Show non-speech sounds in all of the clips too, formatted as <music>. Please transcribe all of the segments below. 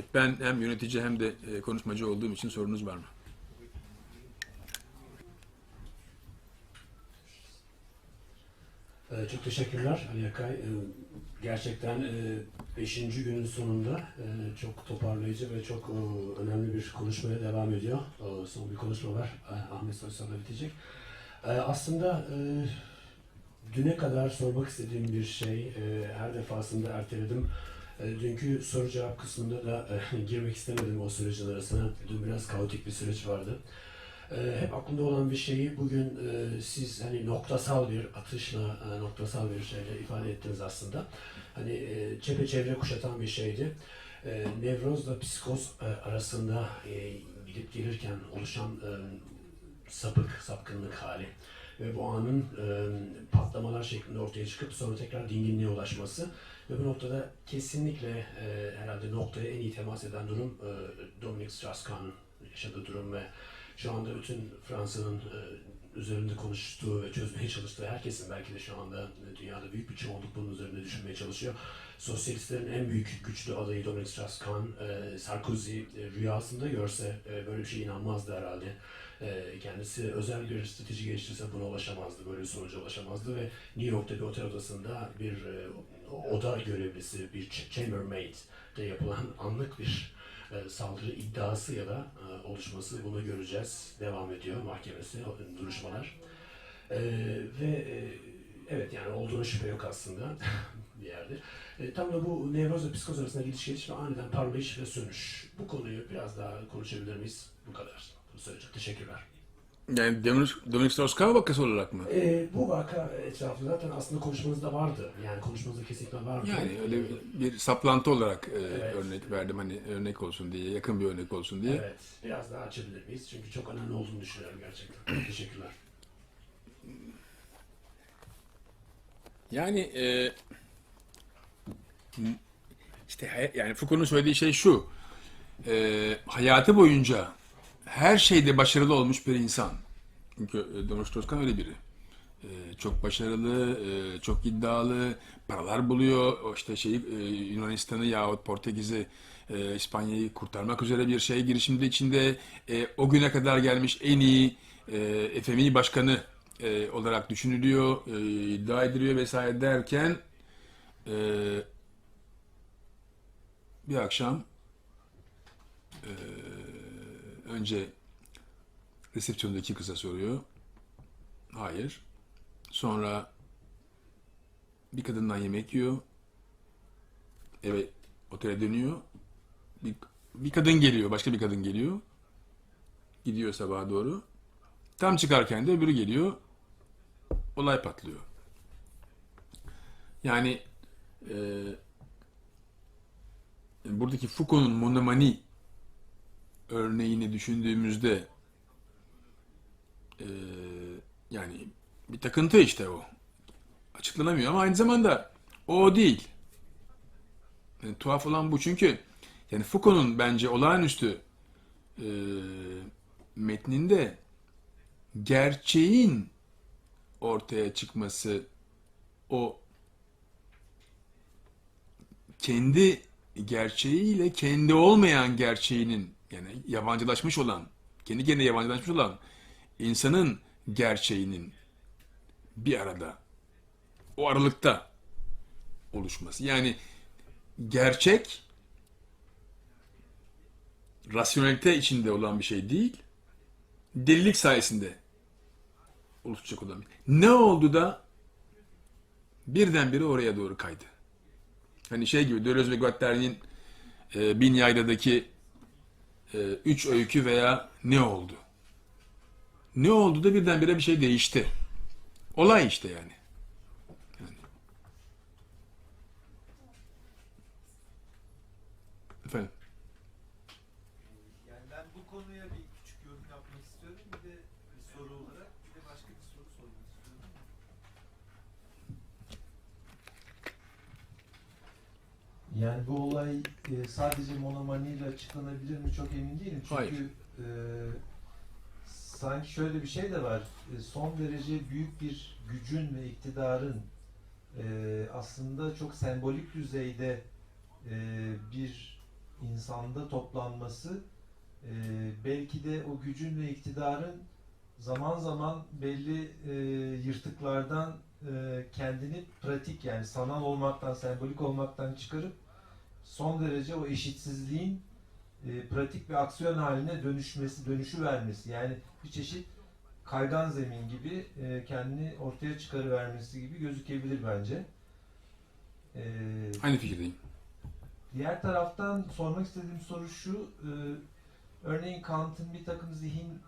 Evet, ben hem yönetici hem de e, konuşmacı olduğum için sorunuz var mı? Ee, Çok teşekkürler Ali Yakay. Ee, Gerçekten 5. günün sonunda e, çok toparlayıcı ve çok e, önemli bir konuşmaya devam ediyor. E, Son bir konuşma var. E, Ahmet Soysal'la bitecek. E, Aslında e, düne kadar sormak istediğim bir şey e, her defasında erteledim. E, Dünkü soru cevap kısmında da e, <laughs> girmek istemedim o sürecin arasına. Dün biraz kaotik bir süreç vardı. Ee, hep aklımda olan bir şeyi bugün e, siz hani noktasal bir atışla, e, noktasal bir şeyle ifade ettiniz aslında. Hani çepeçevre kuşatan bir şeydi. Nevrozla psikoz arasında gidip gelirken oluşan sapık, sapkınlık hali ve bu anın patlamalar şeklinde ortaya çıkıp sonra tekrar dinginliğe ulaşması ve bu noktada kesinlikle e, herhalde noktaya en iyi temas eden durum e, Dominique Strauss-Kahn'ın yaşadığı durum ve şu anda bütün Fransa'nın e, üzerinde konuştuğu ve çözmeye çalıştığı herkesin belki de şu anda e, dünyada büyük bir çoğunluk bunun üzerinde düşünmeye çalışıyor. Sosyalistlerin en büyük güçlü adayı Dominique Strauss-Kahn, e, Sarkozy e, rüyasında görse e, böyle bir şeye inanmazdı herhalde. E, kendisi özel bir strateji geliştirse buna ulaşamazdı, böyle bir sonuca ulaşamazdı ve New York'ta bir otel odasında bir e, oda görevlisi, bir ch- chambermaid de yapılan anlık bir e, saldırı iddiası ya da e, oluşması bunu göreceğiz. Devam ediyor mahkemesi, duruşmalar. E, ve e, evet yani olduğuna şüphe yok aslında <laughs> bir yerde. E, tam da bu nevroz ve psikoz arasında gidiş geliş aniden parlayış ve sönüş. Bu konuyu biraz daha konuşabilir miyiz? Bu kadar. Bunu söyleyeceğim. Teşekkürler. Yani Dominic, Dominic Strauss-Kahn vakası olarak mı? E, bu vaka etrafında zaten aslında konuşmanızda vardı. Yani konuşmanızda kesinlikle vardı. Yani öyle bir saplantı olarak e, Evet. örnek verdim hani örnek olsun diye, yakın bir örnek olsun diye. Evet. Biraz daha açabilir miyiz? Çünkü çok önemli olduğunu düşünüyorum gerçekten. <clears throat> Teşekkürler. Yani e, işte yani Foucault'un söylediği şey şu. E, hayatı boyunca her şeyde başarılı olmuş bir insan. Çünkü e, Dominic Strauss-Kahn öyle biri. E, çok başarılı, e, çok iddialı, paralar buluyor. O işte şeyi e, Yunanistan'ı yahut Portekiz'i, e, İspanya'yı kurtarmak üzere bir şey girişimde içinde e, o güne kadar gelmiş en iyi e, FMI başkanı e, olarak düşünülüyor, e, iddia ediliyor vesaire derken e, bir akşam e, önce resepsiyondaki kıza soruyor. Hayır. Sonra bir kadından yemek yiyor. Eve otele dönüyor. Bir, bir kadın geliyor, başka bir kadın geliyor. Gidiyor sabaha doğru. Tam çıkarken de öbürü geliyor. Olay patlıyor. Yani e, buradaki Foucault'un monomani örneğini düşündüğümüzde e, yani bir takıntı işte o. Açıklanamıyor ama aynı zamanda o değil. Yani tuhaf olan bu çünkü yani Foucault'un bence olağanüstü e, metninde gerçeğin ortaya çıkması o kendi gerçeğiyle kendi olmayan gerçeğinin yani yabancılaşmış olan kendi kendine yabancılaşmış olan insanın gerçeğinin bir arada o aralıkta oluşması. Yani gerçek rasyonelite içinde olan bir şey değil, delilik sayesinde oluşacak olan bir Ne oldu da birdenbire oraya doğru kaydı? Hani şey gibi Deleuze ve Guattari'nin e, Bin Yayla'daki e, üç öykü veya ne oldu? Ne oldu da birdenbire bir şey değişti? Olay işte yani. Yani. Efendim? Yani ben bu konuya bir küçük yorum yapmak istiyorum. Bir de bir soru olarak bir de başka bir soru sormak istiyorum. Yani bu olay e, sadece monomaniyle açıklanabilir mi çok emin değilim. Çünkü Hayır. e, sanki şöyle bir şey de var. E, son derece büyük bir gücün ve iktidarın e, aslında çok sembolik düzeyde e, bir insanda toplanması belki de o gücün ve iktidarın zaman zaman belli yırtıklardan kendini pratik yani sanal olmaktan, sembolik olmaktan çıkarıp son derece o eşitsizliğin e, pratik bir aksiyon haline dönüşmesi, dönüşü vermesi. Yani bir çeşit kaygan zemin gibi e, kendini ortaya çıkarıvermesi gibi gözükebilir bence. E, Aynı fikirdeyim. Diğer taraftan sormak istediğim soru şu. e, örneğin Kant'ın bir takım zihin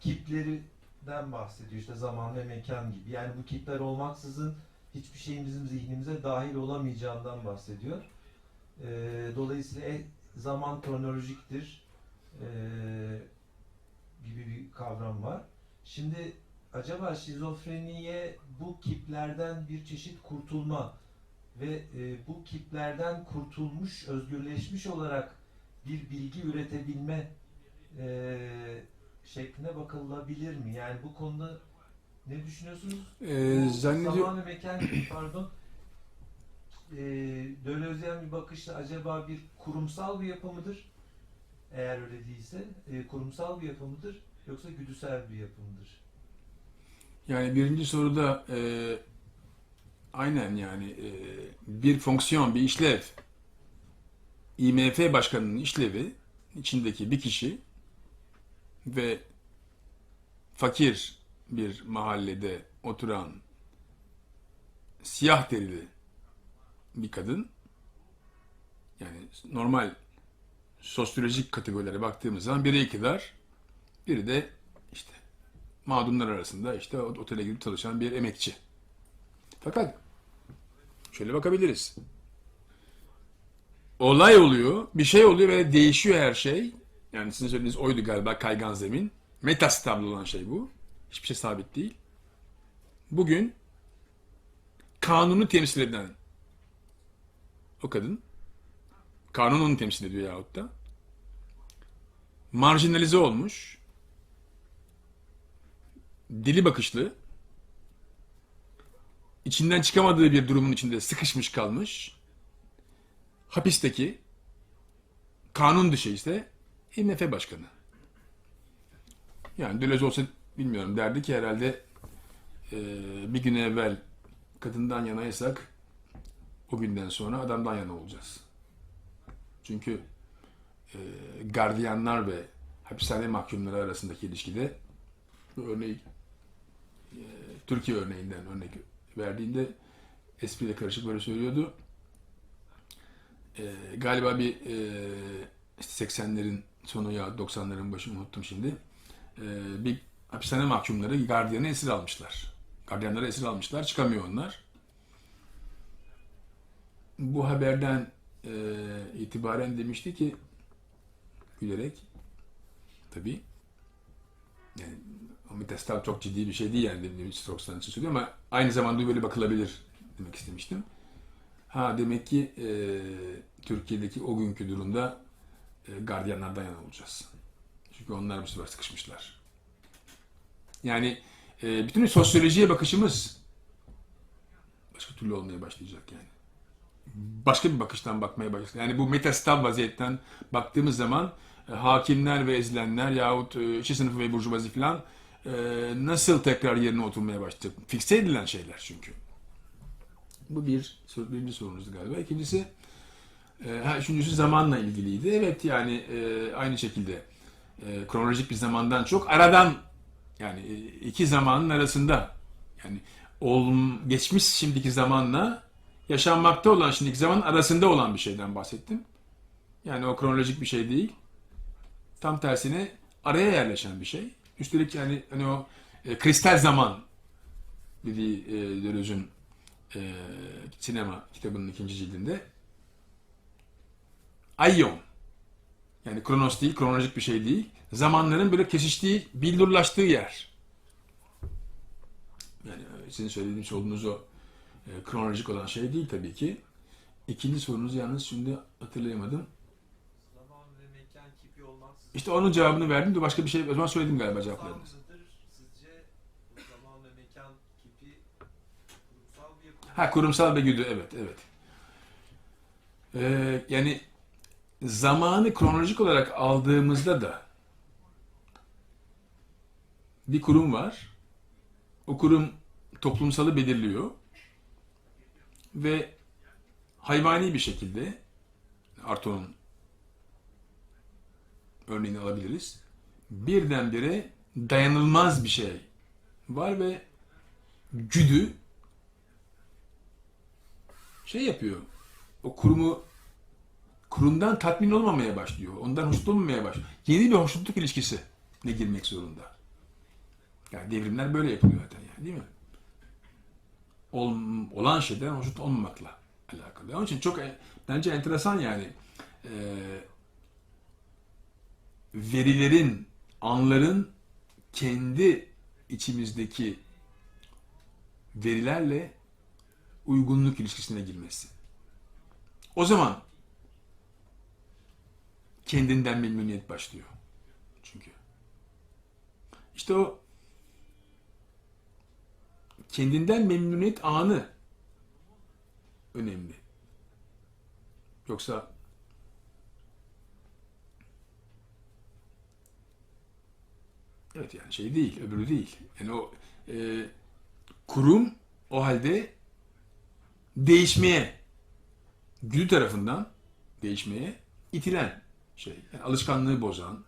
kiplerinden bahsediyor. İşte zaman ve mekan gibi. Yani bu kipler olmaksızın hiçbir şeyin bizim zihnimize dahil olamayacağından bahsediyor. E, dolayısıyla e, zaman kronolojiktir e, gibi bir kavram var. Şimdi acaba şizofreniye bu kiplerden bir çeşit kurtulma ve e, bu kiplerden kurtulmuş, özgürleşmiş olarak bir bilgi üretebilme e, şekline bakılabilir mi? Yani bu konuda ne düşünüyorsunuz? Ee, Bu zannediyorum Zaman ve mekan <coughs> pardon. E, Dölozyen bir bakışla acaba bir kurumsal bir yapı mıdır? Eğer öyle değilse e, kurumsal bir yapı mıdır? Yoksa güdüsel bir yapı mıdır? Yani birinci soruda e, aynen yani e, bir fonksiyon, bir işlev IMF başkanının işlevi içindeki bir kişi ve fakir bir mahallede oturan siyah derili bir kadın yani normal sosyolojik kategorilere baktığımız zaman biri iktidar, biri de işte mağdurlar arasında işte otele girip çalışan bir emekçi. Fakat şöyle bakabiliriz. Olay oluyor, bir şey oluyor ve değişiyor her şey. Yani sizin söylediğiniz oydu galiba kaygan zemin. Metastabil olan şey bu. Hiçbir şey sabit değil. Bugün kanunu temsil eden o kadın, kanun onu temsil ediyor yahut da marjinalize olmuş, dili bakışlı, içinden çıkamadığı bir durumun içinde sıkışmış kalmış, hapisteki, kanun dışı ise IMF başkanı. Yani Deleuze olsa bilmiyorum derdi ki herhalde e, bir gün evvel kadından yanaysak o günden sonra adamdan yana olacağız. Çünkü e, gardiyanlar ve hapishane mahkumları arasındaki ilişkide bu örneği e, Türkiye örneğinden örnek verdiğinde espriyle karışık böyle söylüyordu. E, galiba bir e, işte 80'lerin sonu ya 90'ların başı unuttum şimdi. E, bir hapishane mahkumları gardiyanı esir almışlar. Gardiyanları esir almışlar. Çıkamıyor onlar. Bu haberden e, itibaren demişti ki gülerek tabii yani o metastal çok ciddi bir şey değil yani demin Strokes'tan için söylüyorum ama aynı zamanda böyle bakılabilir demek istemiştim. Ha demek ki e, Türkiye'deki o günkü durumda e, gardiyanlardan yana olacağız. Çünkü onlar bu sefer sıkışmışlar. Yani e, bütün sosyolojiye bakışımız başka türlü olmaya başlayacak yani. Başka bir bakıştan bakmaya başlayacak. Yani bu metastav vaziyetten baktığımız zaman e, hakimler ve ezilenler yahut e, işçi sınıfı ve burjuvazi falan e, nasıl tekrar yerine oturmaya başlayacak? Fikse edilen şeyler çünkü. Bu bir, birinci sorunuzdu galiba. İkincisi, ha, üçüncüsü zamanla ilgiliydi. Evet yani aynı şekilde kronolojik bir zamandan çok aradan yani iki zamanın arasında yani ol, geçmiş şimdiki zamanla yaşanmakta olan şimdiki zaman arasında olan bir şeyden bahsettim. Yani o kronolojik bir şey değil. Tam tersine araya yerleşen bir şey. Üstelik yani hani o e, kristal zaman dediği e, Deleuze'ün e, sinema kitabının ikinci cildinde Aion yani kronos değil, kronolojik bir şey değil. Zamanların böyle kesiştiği, billurlaştığı yer. Yani sizin söylediğiniz olduğunuz o e, kronolojik olan şey değil tabii ki. İkinci sorunuzu yalnız şimdi hatırlayamadım. Zaman ve mekan kipi olmaksızın İşte onun cevabını verdim de başka bir şey o zaman söyledim galiba cevaplarını. Ha kurumsal ve güdü evet evet. Ee, yani zamanı kronolojik olarak aldığımızda da bir kurum var. O kurum toplumsalı belirliyor ve hayvani bir şekilde Arto'nun örneğini alabiliriz. Birdenbire dayanılmaz bir şey var ve güdü şey yapıyor. O kurumu kurumdan tatmin olmamaya başlıyor. Ondan hoşnut olmamaya başlıyor. Yeni bir hoşnutluk ilişkisi ne girmek zorunda. Yani devrimler böyle yapılıyor zaten yani değil mi? Ol, olan şeyden hoşnut olmamakla alakalı. Onun için çok e- bence enteresan yani. Ee, verilerin, anların kendi içimizdeki verilerle uygunluk ilişkisine girmesi. O zaman kendinden memnuniyet başlıyor. Çünkü. İşte o kendinden memnuniyet anı önemli. Yoksa evet yani şey değil, öbürü değil. Yani o e, kurum o halde değişmeye, güdü tarafından değişmeye itilen şey. Yani alışkanlığı bozan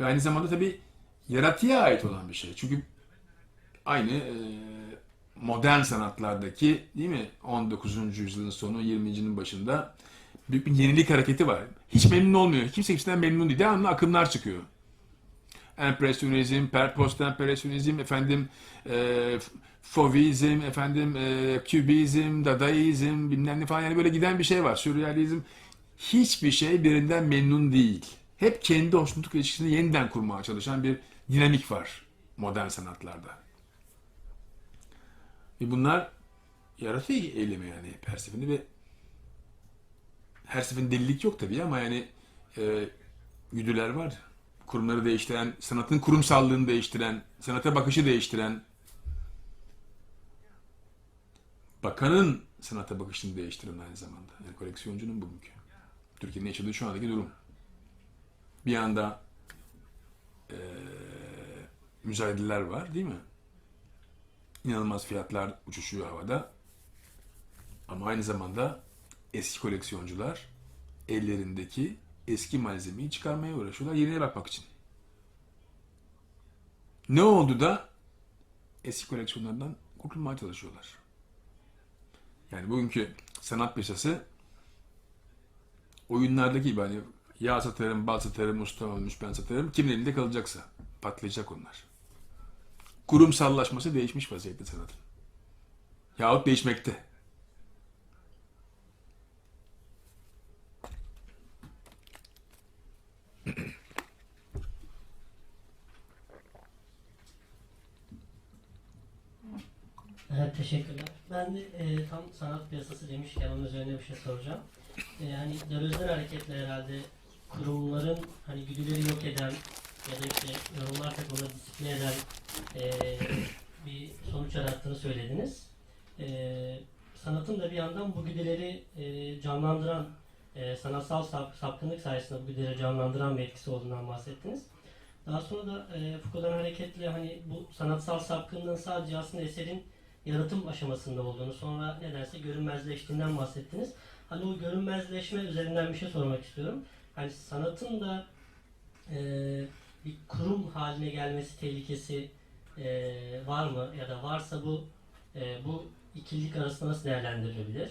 ve aynı zamanda tabii yaratıya ait olan bir şey. Çünkü aynı e, modern sanatlardaki değil mi 19. yüzyılın sonu 20. başında büyük bir yenilik hareketi var. Hiç memnun olmuyor. Kimse kimseden memnun değil. Devamlı akımlar çıkıyor. Empresyonizm, post-empresyonizm, efendim e, Fauvizm, efendim e, Kübizm, Dadaizm, bilmem ne falan yani böyle giden bir şey var. Sürrealizm. Hiçbir şey birinden memnun değil. Hep kendi hoşnutluk ilişkisini yeniden kurmaya çalışan bir dinamik var modern sanatlarda. Ve bunlar yaratıyor eylemi yani her seferinde ve her seferinde delilik yok tabii ama yani e, güdüler var. Kurumları değiştiren, sanatın kurumsallığını değiştiren, sanata bakışı değiştiren, bakanın sanata bakışını değiştiren aynı zamanda. Yani koleksiyoncunun bugünkü. Türkiye'nin yaşadığı şu andaki durum. Bir anda e, müzayedeler var değil mi? İnanılmaz fiyatlar uçuşuyor havada. Ama aynı zamanda eski koleksiyoncular ellerindeki eski malzemeyi çıkarmaya uğraşıyorlar yerine bakmak için. Ne oldu da eski koleksiyonlardan kurtulmaya çalışıyorlar. Yani bugünkü sanat piyasası oyunlardaki gibi hani yağ satarım, bal satarım, usta olmuş ben satarım. Kimin elinde kalacaksa patlayacak onlar. Kurumsallaşması değişmiş vaziyette sanatın. Yahut değişmekte. Evet, teşekkürler. Ben de e, tam sanat piyasası demişken onun üzerine bir şey soracağım. E, hani Deleuze'den hareketle herhalde kurumların hani güdüleri yok eden ya da işte yorumlarsak ona disipline eden e, bir sonuç yarattığını söylediniz. E, sanatın da bir yandan bu güdüleri e, canlandıran, e, sanatsal sap, sapkınlık sayesinde bu güdüleri canlandıran bir etkisi olduğundan bahsettiniz. Daha sonra da e, Foucault'dan hareketle hani bu sanatsal sapkınlığın sadece aslında eserin yaratım aşamasında olduğunu, sonra nedense görünmezleştiğinden bahsettiniz. Hani o görünmezleşme üzerinden bir şey sormak istiyorum. Hani sanatın da e, bir kurum haline gelmesi tehlikesi e, var mı? Ya da varsa bu e, bu ikilik arasında nasıl değerlendirilebilir?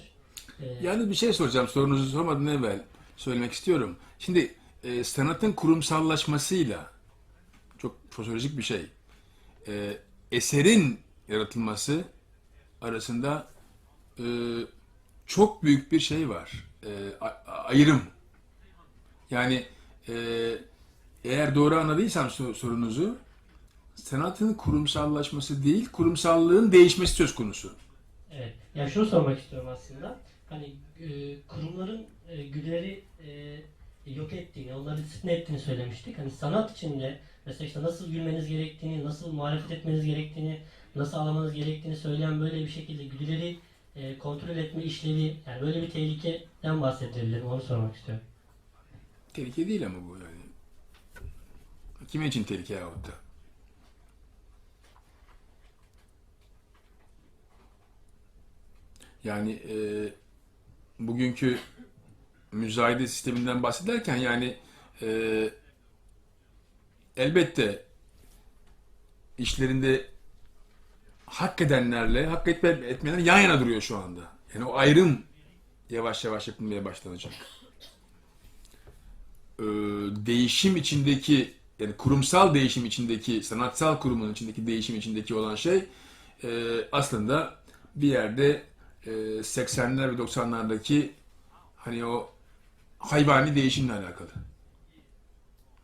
E, Yani bir şey soracağım sorunuzu sormadan evvel söylemek istiyorum. Şimdi e, sanatın kurumsallaşmasıyla çok sosyolojik bir şey. E, eserin yaratılması arasında e, çok büyük bir şey var. E, ayrım. Yani e, eğer doğru anladıysam sor- sorunuzu sanatın kurumsallaşması değil, kurumsallığın değişmesi söz konusu. Evet. Ya şunu sormak istiyorum aslında. Hani e, kurumların e, güdüleri e, yok ettiğini, onları disipline ettiğini söylemiştik. Hani sanat içinde mesela işte nasıl gülmeniz gerektiğini, nasıl muhalefet etmeniz gerektiğini, nasıl ağlamanız gerektiğini söyleyen böyle bir şekilde güdüleri e, kontrol etme işlevi, yani böyle bir tehlikeden bahsedebilir mi? Onu sormak istiyorum. Tehlike değil ama bu yani. Kime için tehlike yahut da? Yani e, bugünkü müzayede sisteminden bahsederken yani e, elbette işlerinde hak edenlerle hak etme, etmeyenler yan yana duruyor şu anda. Yani o ayrım yavaş yavaş yapılmaya başlanacak. Ee, değişim içindeki yani kurumsal değişim içindeki sanatsal kurumun içindeki değişim içindeki olan şey e, aslında bir yerde e, 80'ler ve 90'lardaki hani o hayvani değişimle alakalı.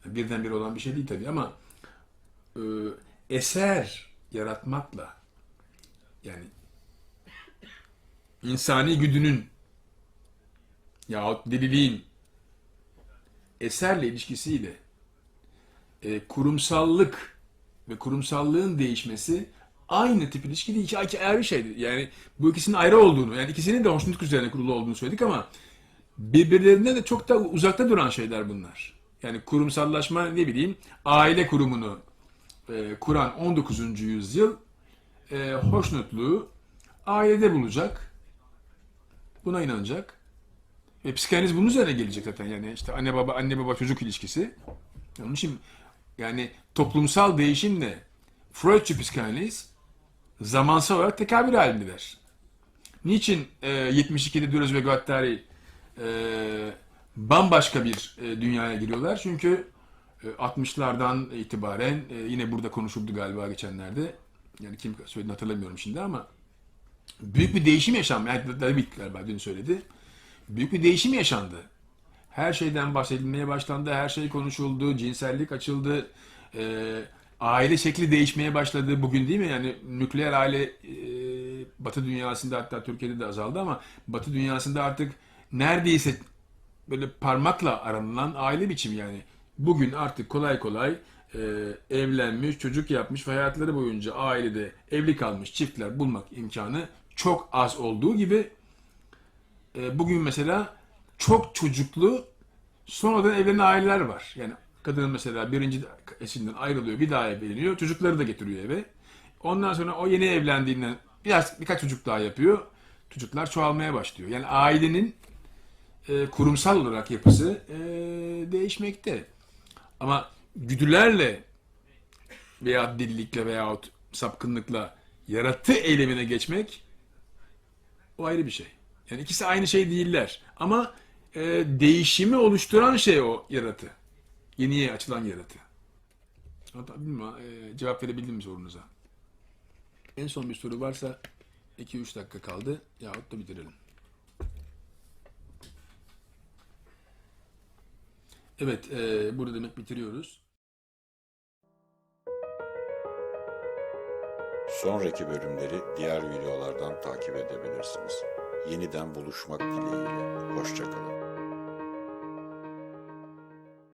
Birdenbire olan bir şey değil tabii ama e, eser yaratmakla yani insani güdünün yahut deliliğin eserle ilişkisiyle e, kurumsallık ve kurumsallığın değişmesi aynı tip ilişki değil. İki, iki ayrı şeydir. Yani bu ikisinin ayrı olduğunu, yani ikisinin de hoşnutlık üzerine kurulu olduğunu söyledik ama birbirlerinden de çok da uzakta duran şeyler bunlar. Yani kurumsallaşma ne bileyim aile kurumunu e, kuran 19. yüzyıl e, hoşnutluğu ailede bulacak. Buna inanacak. Ve psikanaliz bunun üzerine gelecek zaten yani işte anne baba anne baba çocuk ilişkisi. Onun için yani toplumsal değişimle Freudçu psikanaliz zamansal olarak tekabül halindeler. Niçin e, 72'de Deleuze ve Guattari e, bambaşka bir e, dünyaya giriyorlar? Çünkü e, 60'lardan itibaren e, yine burada konuşuldu galiba geçenlerde. Yani kim söylediğini hatırlamıyorum şimdi ama büyük bir değişim yaşandı. Yani David galiba dün söyledi. Büyük bir değişim yaşandı. Her şeyden bahsedilmeye başlandı, her şey konuşuldu, cinsellik açıldı, e, aile şekli değişmeye başladı bugün değil mi? Yani nükleer aile e, Batı dünyasında hatta Türkiye'de de azaldı ama Batı dünyasında artık neredeyse böyle parmakla aranılan aile biçimi yani. Bugün artık kolay kolay e, evlenmiş, çocuk yapmış ve hayatları boyunca ailede evli kalmış çiftler bulmak imkanı çok az olduğu gibi e, bugün mesela çok çocuklu sonradan evlenen aileler var. Yani kadının mesela birinci eşinden ayrılıyor, bir daha evleniyor, çocukları da getiriyor eve. Ondan sonra o yeni evlendiğinden biraz birkaç çocuk daha yapıyor. Çocuklar çoğalmaya başlıyor. Yani ailenin e, kurumsal olarak yapısı e, değişmekte. Ama güdülerle veya delilikle veyahut sapkınlıkla yaratı eylemine geçmek o ayrı bir şey. Yani ikisi aynı şey değiller. Ama e, değişimi oluşturan şey o yaratı. Yeniye açılan yaratı. Hatta bilmiyorum, e, cevap verebildim mi sorunuza? En son bir soru varsa 2-3 dakika kaldı yahut da bitirelim. Evet, e, burada demek bitiriyoruz. Sonraki bölümleri diğer videolardan takip edebilirsiniz. Yeniden buluşmak dileğiyle. Hoşçakalın.